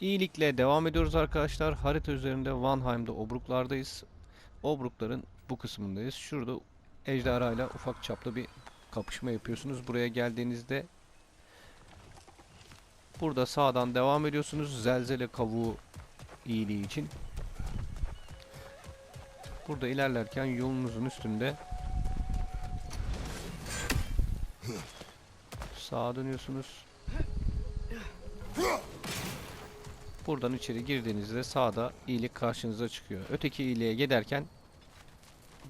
İyilikle devam ediyoruz arkadaşlar. Harita üzerinde Vanheim'da Obruklardayız. Obrukların bu kısmındayız. Şurada ejderhayla ufak çaplı bir kapışma yapıyorsunuz. Buraya geldiğinizde burada sağdan devam ediyorsunuz. Zelzele kavuğu iyiliği için. Burada ilerlerken yolunuzun üstünde sağa dönüyorsunuz. Buradan içeri girdiğinizde sağda iyilik karşınıza çıkıyor. Öteki iyiliğe giderken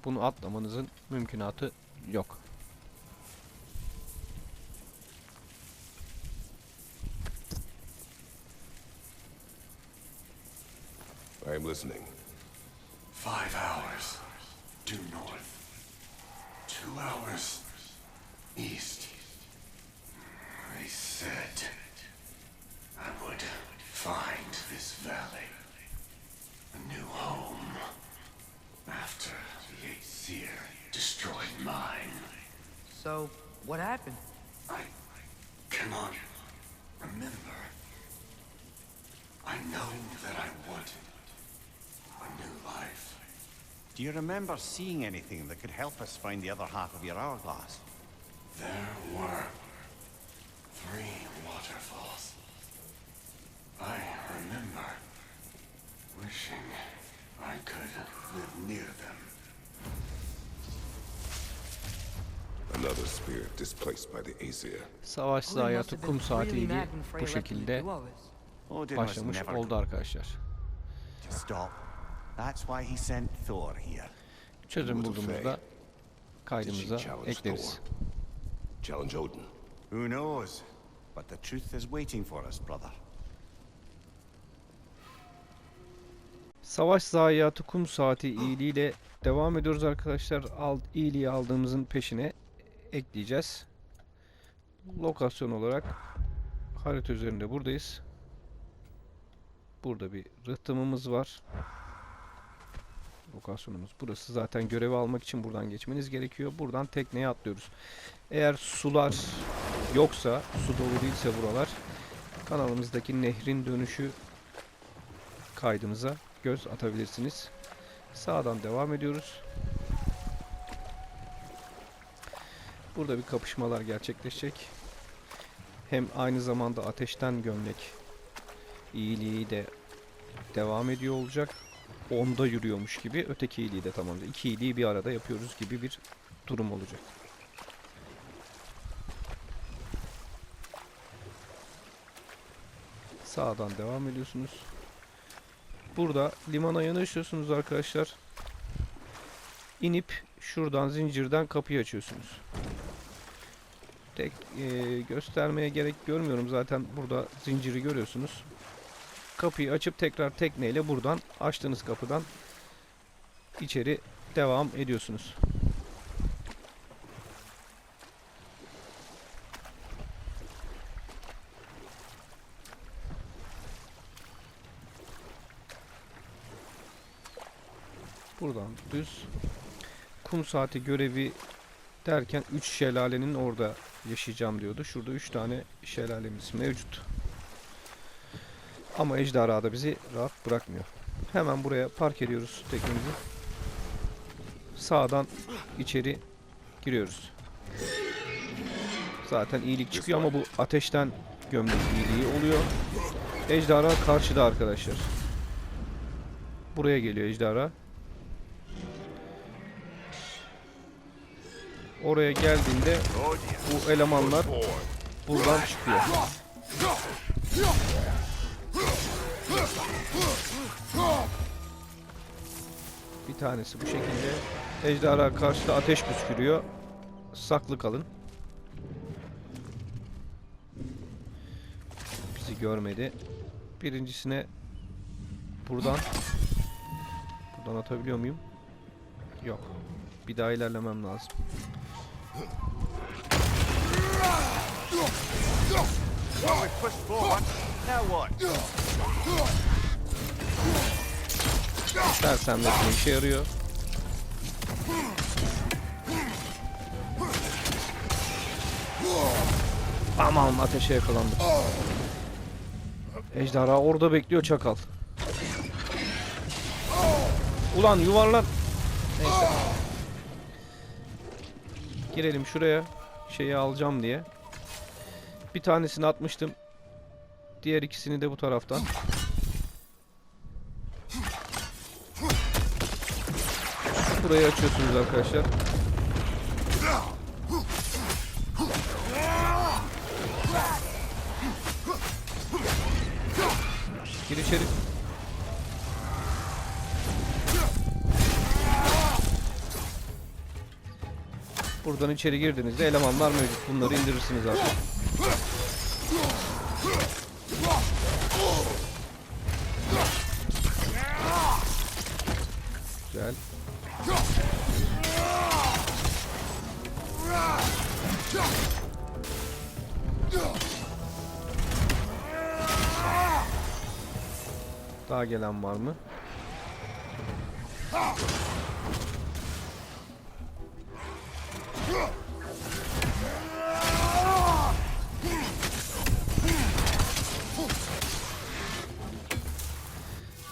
bunu atlamanızın mümkünatı yok. I am listening. Five hours due north. Two hours east. They said I would find this valley a new home after the Aesir destroyed mine. So, what happened? I cannot remember. I know that I wanted a new life. Do you remember seeing anything that could help us find the other half of your hourglass? There were three waterfalls. I remember wishing I could live near them. Another spirit displaced by the Aesir. Savaş Odin must zayiatı have kum saati Freya bu şekilde was başlamış oldu arkadaşlar. to stop. That's why he sent Thor here. Çözüm bulduğumuzda kaydımıza ekleriz. Challenge Odin. Who knows? But the truth is waiting for us, brother. Savaş zayiatı kum saati iyiliğiyle devam ediyoruz arkadaşlar. Al, iyiliği aldığımızın peşine ekleyeceğiz. Lokasyon olarak harita üzerinde buradayız. Burada bir rıhtımımız var. Lokasyonumuz burası. Zaten görevi almak için buradan geçmeniz gerekiyor. Buradan tekneye atlıyoruz. Eğer sular yoksa, su dolu değilse buralar kanalımızdaki nehrin dönüşü kaydımıza göz atabilirsiniz. Sağdan devam ediyoruz. Burada bir kapışmalar gerçekleşecek. Hem aynı zamanda ateşten gömlek iyiliği de devam ediyor olacak. Onda yürüyormuş gibi öteki iyiliği de tamamlayacak. İki iyiliği bir arada yapıyoruz gibi bir durum olacak. Sağdan devam ediyorsunuz. Burada limana yanaşıyorsunuz arkadaşlar. İnip şuradan zincirden kapıyı açıyorsunuz. Tek e, göstermeye gerek görmüyorum zaten burada zinciri görüyorsunuz. Kapıyı açıp tekrar tekneyle buradan açtığınız kapıdan içeri devam ediyorsunuz. Buradan düz kum saati görevi derken 3 şelalenin orada yaşayacağım diyordu. Şurada 3 tane şelalemiz mevcut. Ama ejderha da bizi rahat bırakmıyor. Hemen buraya park ediyoruz teknemizi. Sağdan içeri giriyoruz. Zaten iyilik çıkıyor ama bu ateşten gömlek iyiliği oluyor. Ejderha karşıda arkadaşlar. Buraya geliyor ejderha. Oraya geldiğinde bu elemanlar buradan çıkıyor. Bir tanesi bu şekilde. Ejderha karşıda ateş püskürüyor. Saklı kalın. Bizi görmedi. Birincisine buradan buradan atabiliyor muyum? Yok. Bir daha ilerlemem lazım. Well, we pushed forward. Now what? Sersemletme işe yarıyor. Tamam ateşe yakalandık. Ejderha orada bekliyor çakal. Ulan yuvarlan. Neyse. Girelim şuraya. Şeyi alacağım diye. Bir tanesini atmıştım. Diğer ikisini de bu taraftan. Burayı açıyorsunuz arkadaşlar. Gir içeri. Buradan içeri girdiğinizde elemanlar mevcut. Bunları indirirsiniz artık. Güzel. Daha gelen var mı?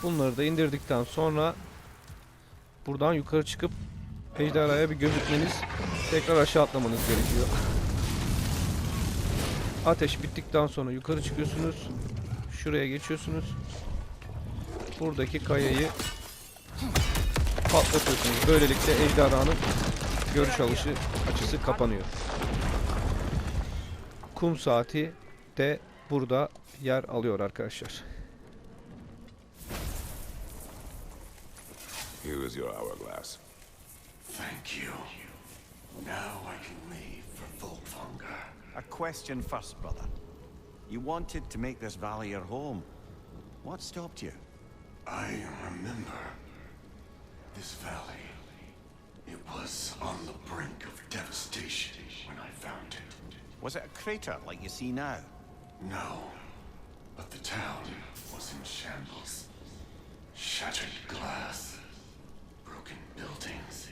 Bunları da indirdikten sonra buradan yukarı çıkıp ejderhaya bir gözükmeniz, tekrar aşağı atlamanız gerekiyor. Ateş bittikten sonra yukarı çıkıyorsunuz. Şuraya geçiyorsunuz. Buradaki kayayı patlatıyorsunuz. Böylelikle ejderhanın görüş alışı açısı kapanıyor. Kum saati de burada yer alıyor arkadaşlar. Here is your hourglass. Thank you. Now I can leave for Volfungar. A question first, brother. You wanted to make this valley your home. What stopped you? I remember this valley. It was on the brink of devastation when I found it. Was it a crater like you see now? No, but the town was in shambles. Shattered glass, broken buildings.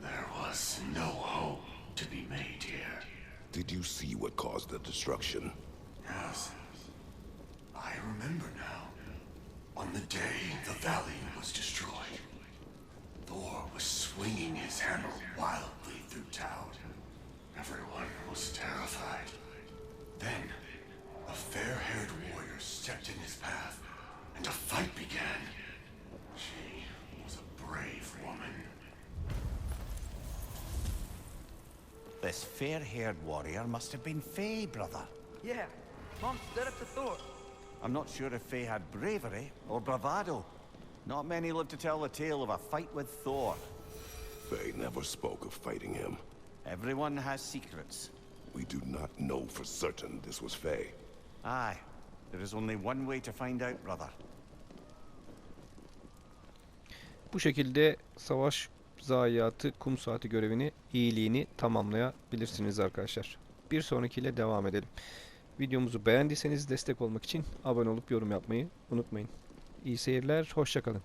There was no hope to be made here. Did you see what caused the destruction? Yes, I remember now. On the day the valley was destroyed, Thor was swinging his hammer wildly through town. Everyone was terrified. Then, a fair-haired warrior stepped in his path, and a fight began. She was a brave woman. This fair-haired warrior must have been Faye, brother. Yeah, Mom stood up to Thor. I'm not sure if Faye had bravery or bravado. Not many live to tell the tale of a fight with Thor. Faye never spoke of fighting him. Everyone has secrets. We do not know for certain this was Faye. Aye, there is only one way to find out, brother. Bu şekilde savaş zayiatı kum saati görevini, iyiliğini tamamlayabilirsiniz arkadaşlar. Bir sonrakiyle devam edelim. Videomuzu beğendiyseniz destek olmak için abone olup yorum yapmayı unutmayın. İyi seyirler, hoşçakalın.